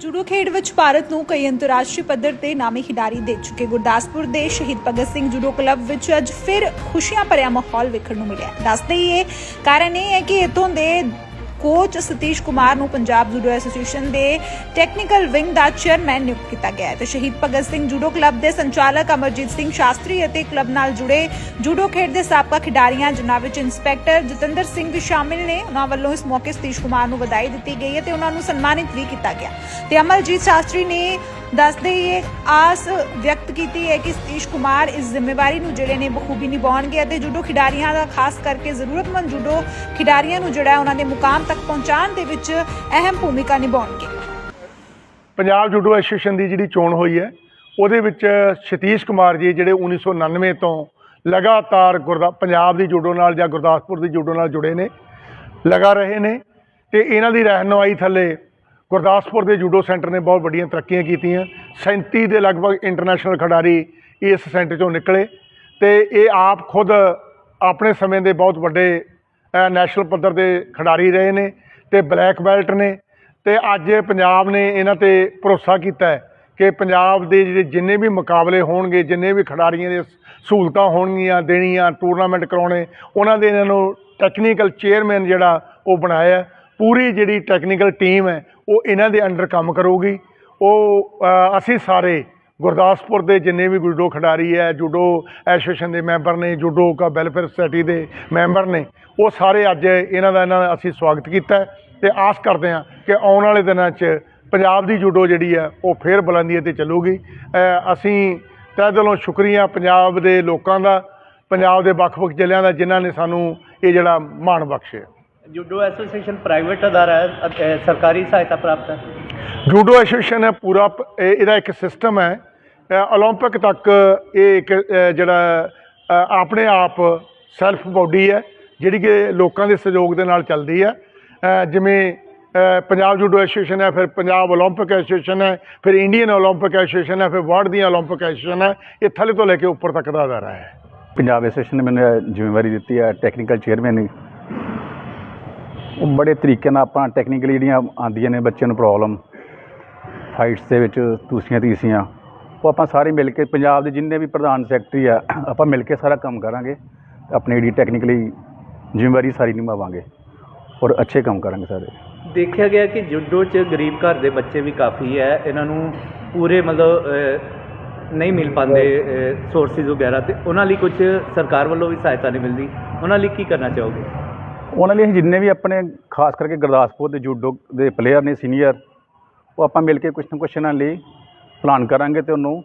Judo ਖੇਡ ਵਿੱਚ ਭਾਰਤ ਨੂੰ ਕਈ ਅੰਤਰਰਾਸ਼ਟਰੀ ਪੱਧਰ ਤੇ ਨਾਮੀ ਖਿਡਾਰੀ ਦੇ ਚੁੱਕੇ ਗੁਰਦਾਸਪੁਰ ਦੇ ਸ਼ਹੀਦ ਭਗਤ ਸਿੰਘ ਜੂਡੋ ਕਲੱਬ ਵਿੱਚ ਅੱਜ ਫਿਰ ਖੁਸ਼ੀਆਂ ਭਰਿਆ ਮਾਹੌਲ ਵੇਖਣ ਨੂੰ ਮਿਲਿਆ। ਦੱਸਦੇ ਹੀ ਇਹ ਕਾਰਨ ਇਹ ਹੈ ਕਿ ਇਥੋਂ ਦੇ ਕੋਚ ਸਤੀਸ਼ ਕੁਮਾਰ ਨੂੰ ਪੰਜਾਬ ਜੂਡੋ ਐਸੋਸੀਏਸ਼ਨ ਦੇ ਟੈਕਨੀਕਲ ਵਿੰਗ ਦਾ ਚੇਅਰਮੈਨ ਨਿਯੁਕਤ ਕੀਤਾ ਗਿਆ ਹੈ। ਤੇ ਸ਼ਹੀਦ ਭਗਤ ਸਿੰਘ ਜੂਡੋ ਕਲੱਬ ਦੇ ਸੰਚਾਲਕ ਅਮਰਜੀਤ ਸਿੰਘ ਸ਼ਾਸਤਰੀ ਅਤੇ ਕਲੱਬ ਨਾਲ ਜੁੜੇ ਜੂਡੋ ਖੇਡ ਦੇ ਸਾਬਕਾ ਖਿਡਾਰੀਆਂ ਜਿਨ੍ਹਾਂ ਵਿੱਚ ਇੰਸਪੈਕਟਰ ਜਤਿੰਦਰ ਸਿੰਘ ਵੀ ਸ਼ਾਮਿਲ ਨੇ। ਉਹਨਾਂ ਵੱਲੋਂ ਇਸ ਮੌਕੇ ਸਤੀਸ਼ ਕੁਮਾਰ ਨੂੰ ਵਧਾਈ ਦਿੱਤੀ ਗਈ ਹੈ ਤੇ ਉਹਨਾਂ ਨੂੰ ਸਨਮਾਨਿਤ ਵੀ ਕੀਤਾ ਗਿਆ। ਤੇ ਅਮਰਜੀਤ ਸ਼ਾਸਤਰੀ ਨੇ ਦੱਸਦੇ ਇਹ ਆਸ ਵਿਅਕਤ ਕੀਤੀ ਹੈ ਕਿ ਸਤੀਸ਼ ਕੁਮਾਰ ਇਸ ਜ਼ਿੰਮੇਵਾਰੀ ਨੂੰ ਜਿਹੜੇ ਨੇ ਬਖੂਬੀ ਨਿਭਾਉਣਗੇ ਅਤੇ ਜੂਡੋ ਖਿਡਾਰੀਆਂ ਦਾ ਖਾਸ ਕਰਕੇ ਜ਼ਰੂਰਤਮੰਦ ਜੂਡੋ ਖਿਡਾਰੀਆਂ ਨੂੰ ਜਿਹੜਾ ਉਹਨਾਂ ਦੇ ਮੁਕਾਮ ਤੱਕ ਪਹੁੰਚਾਉਣ ਦੇ ਵਿੱਚ ਅਹਿਮ ਭੂਮਿਕਾ ਨਿਭਾਉਣਗੇ। ਪੰਜਾਬ ਜੂਡੋ ਐਸੋਸੀਏਸ਼ਨ ਦੀ ਜਿਹੜੀ ਚੋਣ ਹੋਈ ਹੈ, ਉਹਦੇ ਵਿੱਚ ਸਤੀਸ਼ ਕੁਮਾਰ ਜੀ ਜਿਹੜੇ 1999 ਤੋਂ ਲਗਾਤਾਰ ਗੁਰਦਾ, ਪੰਜਾਬ ਦੀ ਜੂਡੋ ਨਾਲ ਜਾਂ ਗੁਰਦਾਸਪੁਰ ਦੀ ਜੂਡੋ ਨਾਲ ਜੁੜੇ ਨੇ, ਲਗਾ ਰਹੇ ਨੇ ਤੇ ਇਹਨਾਂ ਦੀ ਰਹਿਨੁਮਾਈ ਥੱਲੇ ਗੁਰਦਾਸਪੁਰ ਦੇ ਜੂਡੋ ਸੈਂਟਰ ਨੇ ਬਹੁਤ ਵੱਡੀਆਂ ਤਰੱਕੀਆਂ ਕੀਤੀਆਂ। 37 ਦੇ ਲਗਭਗ ਇੰਟਰਨੈਸ਼ਨਲ ਖਿਡਾਰੀ ਇਸ ਸੈਂਟਰ ਚੋਂ ਨਿਕਲੇ ਤੇ ਇਹ ਆਪ ਖੁਦ ਆਪਣੇ ਸਮੇਂ ਦੇ ਬਹੁਤ ਵੱਡੇ ਨੈਸ਼ਨਲ ਪੱਧਰ ਦੇ ਖਿਡਾਰੀ ਰਹੇ ਨੇ ਤੇ ਬਲੈਕ ਬੈਲਟ ਨੇ ਤੇ ਅੱਜ ਪੰਜਾਬ ਨੇ ਇਹਨਾਂ ਤੇ ਭਰੋਸਾ ਕੀਤਾ ਕਿ ਪੰਜਾਬ ਦੇ ਜਿਹੜੇ ਜਿੰਨੇ ਵੀ ਮੁਕਾਬਲੇ ਹੋਣਗੇ, ਜਿੰਨੇ ਵੀ ਖਿਡਾਰੀਆਂ ਦੇ ਸਹੂਲਤਾਂ ਹੋਣਗੀਆਂ, ਦੇਣੀਆਂ ਟੂਰਨਾਮੈਂਟ ਕਰਾਉਣੇ, ਉਹਨਾਂ ਦੇ ਇਹਨਾਂ ਨੂੰ ਟੈਕਨੀਕਲ ਚੇਅਰਮੈਨ ਜਿਹੜਾ ਉਹ ਬਣਾਇਆ ਪੂਰੀ ਜਿਹੜੀ ਟੈਕਨੀਕਲ ਟੀਮ ਹੈ ਉਹ ਇਹਨਾਂ ਦੇ ਅੰਡਰ ਕੰਮ ਕਰੂਗੀ। ਉਹ ਅਸੀਂ ਸਾਰੇ ਗੁਰਦਾਸਪੁਰ ਦੇ ਜਿੰਨੇ ਵੀ ਜੂਡੋ ਖਿਡਾਰੀ ਹੈ, ਜੂਡੋ ਐਸੋਸੀਏਸ਼ਨ ਦੇ ਮੈਂਬਰ ਨੇ, ਜੂਡੋ ਕਾ ਵੈਲਫੇਅਰ ਸੁਸਾਇਟੀ ਦੇ ਮੈਂਬਰ ਨੇ, ਉਹ ਸਾਰੇ ਅੱਜ ਇਹਨਾਂ ਦਾ, ਇਹਨਾਂ ਅਸੀਂ ਸਵਾਗਤ ਕੀਤਾ ਹੈ ਤੇ ਆਸ ਕਰਦੇ ਹਾਂ ਕਿ ਆਉਣ ਵਾਲੇ ਦਿਨਾਂ 'ਚ ਪੰਜਾਬ ਦੀ ਜੂਡੋ ਜਿਹੜੀ ਹੈ, ਉਹ ਫੇਰ ਬੁਲੰਦੀਆਂ ਤੇ ਚੱਲੂਗੀ। ਅਸੀਂ ਤਹਿ ਦਿਲੋਂ ਸ਼ੁਕਰੀਆ ਪੰਜਾਬ ਦੇ ਲੋਕਾਂ ਦਾ, ਪੰਜਾਬ ਦੇ ਵੱਖ-ਵੱਖ ਜ਼ਿਲ੍ਹਿਆਂ ਦਾ, ਜਿਨ੍ਹਾਂ ਨੇ ਸਾਨੂੰ ਇਹ ਜਿਹੜਾ ਮਾਣ ਬਖਸ਼ਿਆ। ਜੂਡੋ ਐਸੋਸੀਏਸ਼ਨ ਪ੍ਰਾਈਵੇਟ ਅਦਾਰਾ ਹੈ ਅਤੇ ਸਰਕਾਰੀ ਸਹਾਇਤਾ ਪ੍ਰਾਪਤ ਹੈ ਜੂਡੋ ਐਸੋਸੀਏਸ਼ਨ ਹੈ ਪੂਰਾ ਪ- ਇਹ- ਇਹਦਾ ਇੱਕ ਸਿਸਟਮ ਹੈ ਅ, 올림픽 ਤੱਕ ਇਹ ਇੱਕ ਅ, ਜਿਹੜਾ ਅ, ਆਪਣੇ ਆਪ ਸੈਲਫ ਬਾਡੀ ਹੈ ਜਿਹੜੀ ਕਿ ਲੋਕਾਂ ਦੇ ਸਹਿਯੋਗ ਦੇ ਨਾਲ ਚੱਲਦੀ ਹੈ ਅ, ਜਿਵੇਂ ਅ, ਪੰਜਾਬ ਜੂਡੋ ਐਸੋਸੀਏਸ਼ਨ ਹੈ ਫਿਰ ਪੰਜਾਬ 올림픽 ਐਸੋਸੀਏਸ਼ਨ ਹੈ ਫਿਰ ਇੰਡੀਅਨ 올림픽 ਐਸੋਸੀਏਸ਼ਨ ਹੈ ਫਿਰ ਵਰਲਡ ਦੀਆਂ 올림픽 ਐਸੋਸੀਏਸ਼ਨ ਹੈ ਇਹ ਥੱਲੇ ਤੋਂ ਲੈ ਕੇ ਉੱਪਰ ਤੱਕ ਦਾ ਅਦਾਰਾ ਹੈ ਪੰਜਾਬ ਐਸੋਸੀਏਸ਼ਨ ਨੇ ਮੈਨੂੰ ਇਹ ਜ਼ਿੰਮੇਵਾਰੀ ਦਿੱਤੀ ਹੈ ਟੈਕਨੀਕਲ ਚੇਅਰਮੈਨ ਦੀ ਉਹ ਬੜੇ ਤਰੀਕੇ ਨਾਲ ਆਪਾਂ ਟੈਕਨੀਕਲੀ ਜਿਹੜੀਆਂ ਆਉਂਦੀਆਂ ਨੇ ਬੱਚਿਆਂ ਨੂੰ ਪ੍ਰੋਬਲਮ ਫਾਈਟਸ ਦੇ ਵਿੱਚ ਦੂਸਰੀਆਂ ਤੀਸਰੀਆਂ ਉਹ ਆਪਾਂ ਸਾਰੇ ਮਿਲ ਕੇ ਪੰਜਾਬ ਦੇ ਜਿੰਨੇ ਵੀ ਪ੍ਰਧਾਨ ਸੈਕਟਰੀ ਆ, ਆਪਾਂ ਮਿਲ ਕੇ ਸਾਰਾ ਕੰਮ ਕਰਾਂਗੇ ਆਪਣੀ ਜਿਹੜੀ ਟੈਕਨੀਕਲੀ ਜ਼ਿੰਮੇਵਾਰੀ ਸਾਰੀ ਨਿਭਾਵਾਂਗੇ ਔਰ ਅੱਛੇ ਕੰਮ ਕਰਾਂਗੇ ਸਾਰੇ। ਦੇਖਿਆ ਗਿਆ ਕਿ ਜੂਡੋ 'ਚ ਗਰੀਬ ਘਰ ਦੇ ਬੱਚੇ ਵੀ ਕਾਫੀ ਹੈ, ਇਹਨਾਂ ਨੂੰ ਪੂਰੇ ਮਤਲਬ ਨਹੀਂ ਮਿਲ ਪਾਉਂਦੇ ਸੋਰਸਿਸ ਵਗੈਰਾ ਤੇ ਉਹਨਾਂ ਲਈ ਕੁਝ ਸਰਕਾਰ ਵੱਲੋਂ ਵੀ ਸਹਾਇਤਾ ਨਹੀਂ ਮਿਲਦੀ। ਉਹਨਾਂ ਲਈ ਕੀ ਕਰਨਾ ਚਾਹੋਗੇ? ਉਹਨਾਂ ਲਈ ਅਸੀਂ ਜਿੰਨੇ ਵੀ ਆਪਣੇ ਖਾਸ ਕਰਕੇ ਗੁਰਦਾਸਪੁਰ ਦੇ ਜੂਡੋ ਦੇ ਪਲੇਅਰ ਨੇ ਸੀਨੀਅਰ ਉਹ ਆਪਾਂ ਮਿਲ ਕੇ ਕੁਛ ਨਾ ਕੁਛ ਇਹਨਾਂ ਲਈ ਪਲਾਨ ਕਰਾਂਗੇ ਤੇ ਉਹਨੂੰ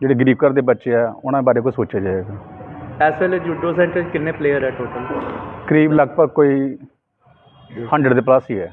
ਜਿਹੜੇ ਗਰੀਬ ਘਰ ਦੇ ਬੱਚੇ ਆ ਉਹਨਾਂ ਬਾਰੇ ਕੋਈ ਸੋਚਿਆ ਜਾਏਗਾ। ਇਸ ਵੇਲੇ ਜੂਡੋ ਸੈਂਟਰ ਕਿੰਨੇ ਪਲੇਅਰ ਹੈ ਟੋਟਲ ਕਰੀਬ ਲਗਭਗ ਕੋਈ 100 ਦੇ ਪਲੱਸ ਹੀ ਹੈ।